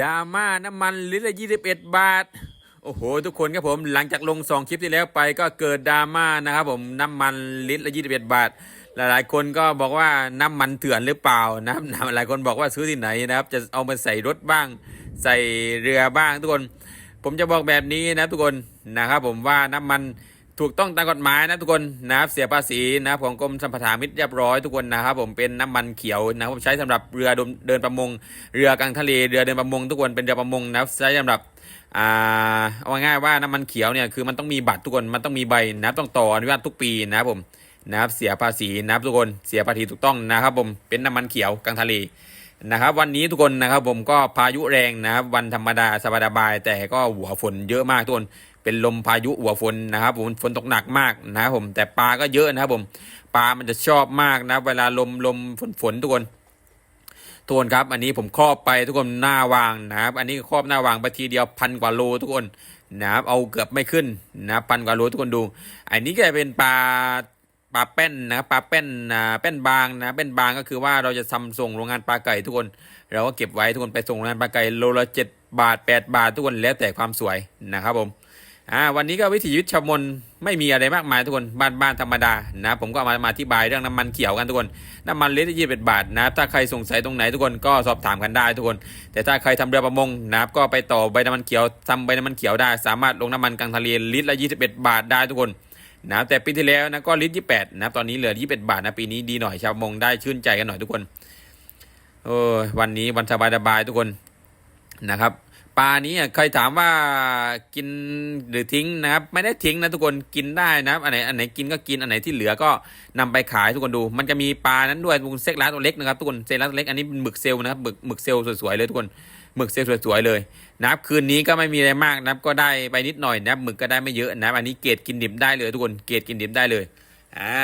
ดราม่าน้ำมันลิตรละ21 บาท โอ้โห ทุกคนครับผมหลังจากลงสองคลิปที่แล้วไปก็เกิดดราม่านะครับผมน้ำมันลิตรละ21 บาท หลายๆ คนก็บอกว่าน้ำมันเถื่อนหรือเปล่านะครับหลายคนบอกว่าซื้อที่ไหนนะครับ จะเอามาใส่รถบ้าง ใส่เรือบ้างทุกคน ผมจะบอกแบบนี้นะทุกคนนะครับผมว่าน้ำมัน ถูกต้องตามกฎหมายนะทุกคนนะครับเสียภาษีนะครับของกรมสัมปทานมิตรเรียบร้อยทุกคนนะครับผมเป็นน้ำมันเขียวนะครับผมใช้สำหรับเรือเดินประมง เรือกลางทะเลเรือเดินประมง ทุกคนเป็นเรือประมงนะครับใช้สำหรับอ่าเอาง่ายๆว่าน้ำมันเขียวเนี่ยคือมันต้องมีบัตรทุกคนมันต้องมีใบนะครับต้องต่ออนุญาตทุกปีนะครับผมนะครับเสียภาษีนะครับทุกคนเสียภาษีถูกต้องนะครับผมเป็นน้ำมันเขียวกลางทะเล นะครับวันนี้ทุกคนนะครับผมก็พายุแรงนะครับวันธรรมดาสบายๆแต่ก็หัวฝนเยอะมากทุกคนเป็นลมพายุหัวฝนนะครับผมฝนตกหนักมากนะครับผมแต่ปลาก็เยอะนะครับผมปลามันจะชอบมากนะเวลาลมลมฝนฝนทุกคนทุกคนครับ อันนี้ผมครอบไปทุกคนหน้าวางนะครับ อันนี้ครอบหน้าวางไปทีเดียวพันกว่าโลทุกคนนะครับเอาเกือบไม่ขึ้นนะพันกว่าโลทุกคนดู อันนี้ก็จะเป็นปลา ปลาแป้นนะครับปลาแป้นอ่าแป้นบางนะแป้นบางก็คือว่าเราจะทำส่งโรงงานปลาไก่ทุกคนเราก็เก็บไว้ทุกคนไปส่งโรงงานปลาไก่โลละเจ็ดบาทแปดบาททุกคนแล้วแต่ความสวยนะครับผมอ่าวันนี้ก็วิถีชีวิตชาวมนไม่มีอะไรมากมายทุกคนบ้านบ้านธรรมดานะผมก็มามาอธิบายเรื่องน้ำมันเขียวกันทุกคนน้ำมันลิตรยี่สิบบาทนะถ้าใครสงสัยตรงไหนทุกคนก็สอบถามกันได้ทุกคน แต่ถ้าใครทำเรือประมงนะครับก็ไปต่อใบน้ำมันเขียวทำใบน้ำมันเขียวได้ สามารถลงน้ำมันกลางทะเลลิตรละยี่สิบเอ็ดบาทได้ทุกคน นะแต่ปีที่แล้วนะก็ลิตรยี่แปดนะตอนนี้เหลือยี่สิบบาทนะปีนี้ดีหน่อยชาวมงได้ชื่นใจกันหน่อยทุกคนโอ้วันนี้วันสบายสบายทุกคนนะครับ ปลานี้อะเคยถามว่ากินหรือทิ้งนะครับ ไม่ได้ทิ้งนะทุกคนกินได้นะครับอันไหนอันไหนกินก็กินอันไหนที่เหลือก็นำไปขายทุกคนดู มันจะมีปลานั้นด้วยทุกคนเซ็กร้านตัวเล็กนะครับทุกคนเซ็กร้านตัวเล็กอันนี้เป็นหมึกเซลล์นะครับหมึกหมึกเซลล์สวยๆเลยทุกคนหมึกเซลล์สวยๆเลยนะครับคืนนี้ก็ไม่มีอะไรมากนะครับก็ได้ไปนิดหน่อยนะครับหมึกก็ได้ไม่เยอะนะครับอันนี้เกรดกินดิบได้เลยทุกคนเกรดกินดิบได้เลยอ่า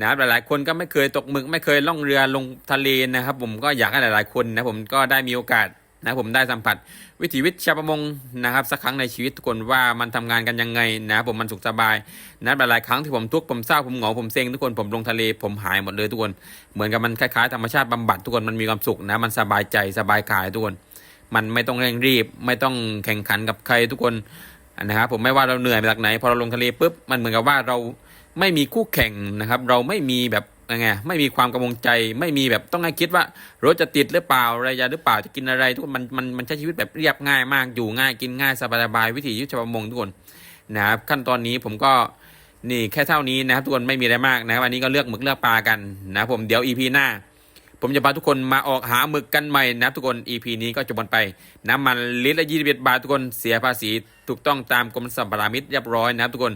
นะครับหลายๆคนก็ไม่เคยตกหมึกไม่เคยล่องเรือลงทะเลนะครับ ผมก็อยากให้หลายๆคนนะผมก็ได้มีโอกาส นะผมได้สัมผัสวิถีชีวิตชาวประมงนะครับสักครั้งในชีวิตทุกคนว่ามันทำงานกันยังไงนะครับผมมันสุขสบายนะหลายๆครั้งที่ผมทุกข์ผมเศร้าผมเหงาผมเซ็งทุกคนผมลงทะเลผมหายหมดเลยทุกคน เหมือนกับมันคล้ายๆธรรมชาติบำบัดทุกคนมันมีความสุขนะมันสบายใจสบายกายทุกคน มันไม่ต้องเร่งรีบ ไม่ต้องแข่งขันกับใครทุกคนนะครับผมไม่ว่าเราเหนื่อยมาจากไหนพอเราลงทะเลปุ๊บมันเหมือนกับว่าเราไม่มีคู่แข่งนะครับ เราไม่มีแบบ ไงไม่มีความกังวลใจ ไม่มีแบบต้องให้คิดว่ารถจะติดหรือเปล่าระยะหรือเปล่าจะกินอะไร ทุกคนมันมันมันใช้ชีวิตแบบเรียบง่ายมากอยู่ง่ายกินง่ายสบายสบายวิถีชีวิตชาวประมงทุกคนนะครับขั้นตอนนี้ผมก็นี่แค่เท่านี้นะครับทุกคนไม่มีอะไรมากนะครับอันนี้ก็เลือกหมึกเลือกปลากันนะผมเดี๋ยวอีพีหน้า ผมจะพาทุกคนมาออกหาหมึกกันใหม่นะทุกคน EP นี้ก็จบกันไป น้ำมันลิตรละ21บาททุกคนเสียภาษีถูกต้องตามกรมสรรพสามิตเรียบร้อยนะครับทุกคน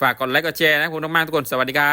ฝากกดไลค์กดแชร์นะคุณมากๆทุกคนสวัสดีครับ